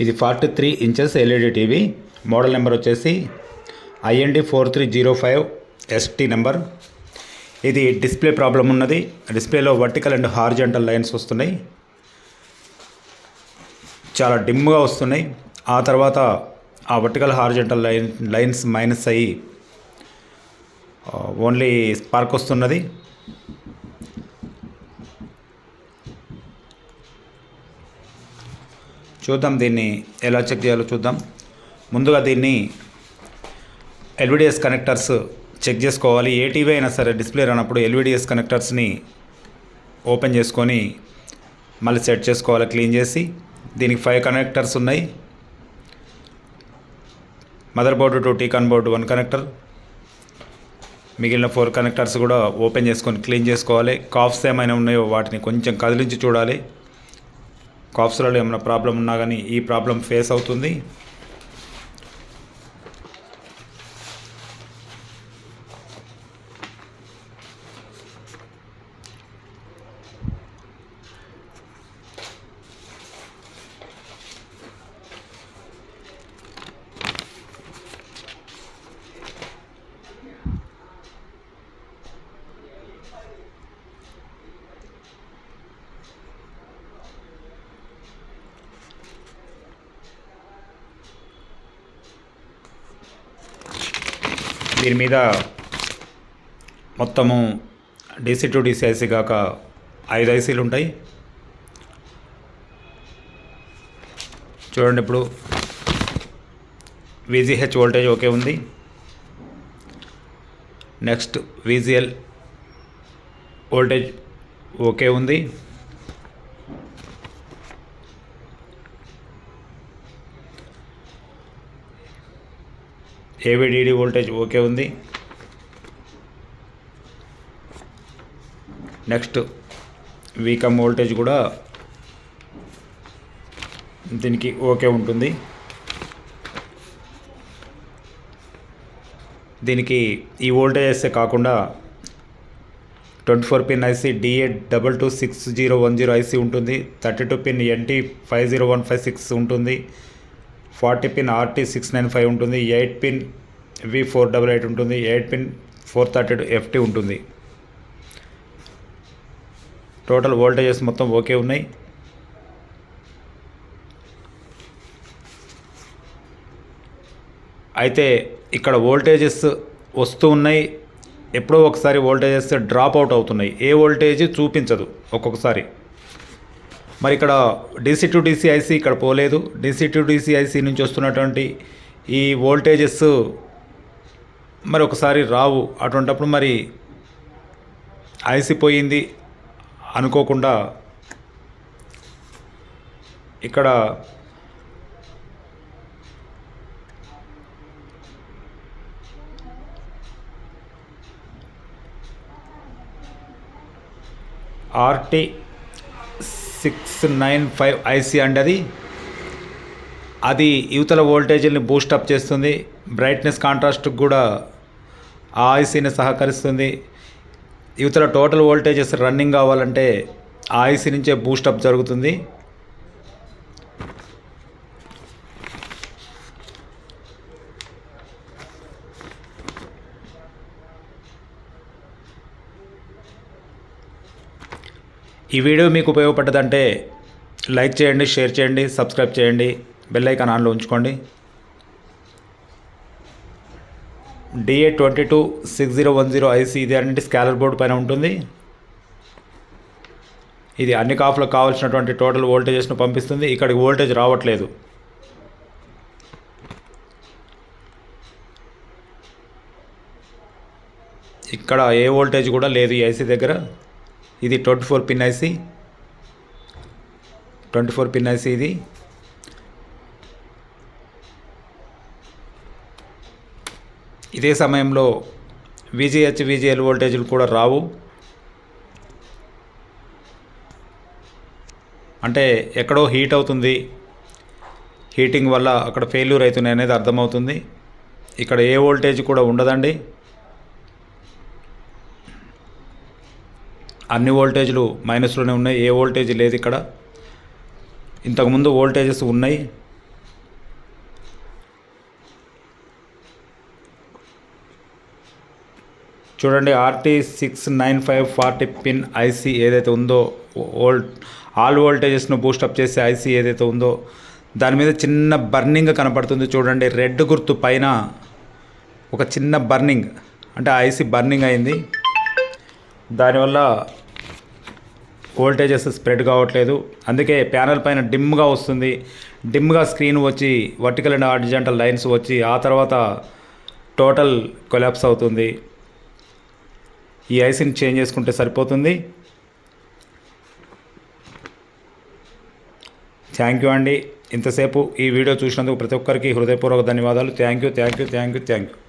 ఇది forty three inches LED TV. Model number వచ్చేసి IND four three zero five ST number. ఇది display problem ఉన్నది. డిస్ప్లేలో vertical and horizontal lines వస్తున్నాయి. చాలా డిమ్గా వస్తున్నాయి. ఆ తర్వాత ఆ vertical horizontal line lines minus అయ్యి ఓన్లీ స్పార్క్ వస్తున్నది. చూద్దాం దీన్ని ఎలా చెక్ చేయాలో చూద్దాం. ముందుగా దీన్ని ఎల్విడిఎస్ కనెక్టర్స్ చెక్ చేసుకోవాలి. ఏ టీవీ అయినా సరే డిస్ప్లే రానప్పుడు ఎల్విడిఎస్ కనెక్టర్స్ని ఓపెన్ చేసుకొని మళ్ళీ సెట్ చేసుకోవాలి క్లీన్ చేసి. దీనికి ఫైవ్ కనెక్టర్స్ ఉన్నాయి. Mother board to T con board one connector మిగిలిన ఫోర్ కనెక్టర్స్ కూడా ఓపెన్ చేసుకొని క్లీన్ చేసుకోవాలి. కాఫ్స్ ఏమైనా ఉన్నాయో వాటిని కొంచెం కదిలించి చూడాలి. కాఫ్స్లలో ఏమైనా ప్రాబ్లం ఉన్నా కానీ ఈ ప్రాబ్లం ఫేస్ అవుతుంది. దీని మీద మొత్తము డీసీ టు డీసీఐసీ కాక ఐదు ఐసీలు ఉంటాయి. చూడండి ఇప్పుడు విజిహెచ్ వోల్టేజ్ ఓకే ఉంది. నెక్స్ట్ విజిఎల్ వోల్టేజ్ ఓకే ఉంది. ఏవిడిడి వోల్టేజ్ ఓకే ఉంది. నెక్స్ట్ వీకమ్ వోల్టేజ్ కూడా దీనికి ఓకే ఉంటుంది. దీనికి ఈ వోల్టేజెస్ కాకుండా twenty four pin IC DA double two six zero one zero IC ఉంటుంది. Thirty two pin NT five zero one five six ఉంటుంది. Forty pin RT six nine five ఉంటుంది eight pin V four double eight ఉంటుంది eight pin four thirty two FT ఉంటుంది. Total voltages మొత్తం okay ఉన్నాయి. అయితే ఇక్కడ voltages వస్తూ ఉన్నాయి. ఎప్పుడో ఒకసారి వోల్టేజెస్ డ్రాప్ అవుట్ అవుతున్నాయి. ఏ వోల్టేజ్ చూపించదు ఒక్కొక్కసారి. మరి ఇక్కడ డీసీ టు డీసీఐసి ఇక్కడ పోలేదు. డీసీ టు డీసీఐసి నుంచి వస్తున్నటువంటి ఈ వోల్టేజెస్ మరి ఒకసారి రావు. అటువంటప్పుడు మరి ఐసిపోయింది అనుకోకుండా ఇక్కడ RT six nine five IC అండి అది. అది యువతల బూస్ట్ బూస్టప్ చేస్తుంది. బ్రైట్నెస్ కాంట్రాస్ట్ కూడా ఆ ఐసీని సహకరిస్తుంది. యువతల టోటల్ వోల్టేజెస్ రన్నింగ్ కావాలంటే ఆ ఐసీ నుంచే బూస్టప్ జరుగుతుంది. ఈ వీడియో మీకు ఉపయోగపడ్డదంటే లైక్ చేయండి షేర్ చేయండి సబ్స్క్రైబ్ చేయండి బెల్ ఐకాన్ ఆన్లో ఉంచుకోండి. DA twenty two six zero one zero IC ఇది అన్నింటి స్కాలర్ బోర్డు పైన ఉంటుంది. ఇది అన్ని కాఫ్లకు కావాల్సినటువంటి టోటల్ వోల్టేజెస్ను పంపిస్తుంది. ఇక్కడికి వోల్టేజ్ రావట్లేదు. ఇక్కడ ఏ వోల్టేజ్ కూడా లేదు ఈ ఐసీ దగ్గర. ఇది twenty four pin IC twenty four pin IC ఇది. ఇదే సమయంలో విజిహెచ్ విజిఎల్ వోల్టేజ్లు కూడా రావు. అంటే ఎక్కడో హీట్ అవుతుంది. హీటింగ్ వల్ల అక్కడ ఫెయిల్యూర్ అవుతున్నాయి అనేది అర్థమవుతుంది. ఇక్కడ ఏ వోల్టేజ్ కూడా ఉండదండి. అన్ని వోల్టేజ్లు మైనస్లోనే ఉన్నాయి. ఏ వోల్టేజ్ లేదు ఇక్కడ. ఇంతకుముందు వోల్టేజెస్ ఉన్నాయి. చూడండి RT six nine five forty pin IC ఏదైతే ఉందో ఓల్ట్ ఆల్ వోల్టేజెస్ను బూస్టప్ చేసే ఐసీ ఏదైతే ఉందో దాని మీద చిన్న బర్నింగ్ కనపడుతుంది చూడండి. రెడ్ గుర్తు పైన ఒక చిన్న బర్నింగ్ అంటే ఐసీ బర్నింగ్ అయింది. దానివల్ల వోల్టేజెస్ స్ప్రెడ్ కావట్లేదు. అందుకే ప్యానల్ పైన డిమ్గా వస్తుంది. డిమ్గా స్క్రీన్ వచ్చి వర్టికల్ అండ్ హార్టిజెంటల్ లైన్స్ వచ్చి ఆ తర్వాత టోటల్ కొలాప్స్ అవుతుంది. ఈ ఐసీని చేంజ్ చేసుకుంటే సరిపోతుంది. థ్యాంక్ యూ అండి. ఇంతసేపు ఈ వీడియో చూసినందుకు ప్రతి ఒక్కరికి హృదయపూర్వక ధన్యవాదాలు. Thank you thank you thank you thank you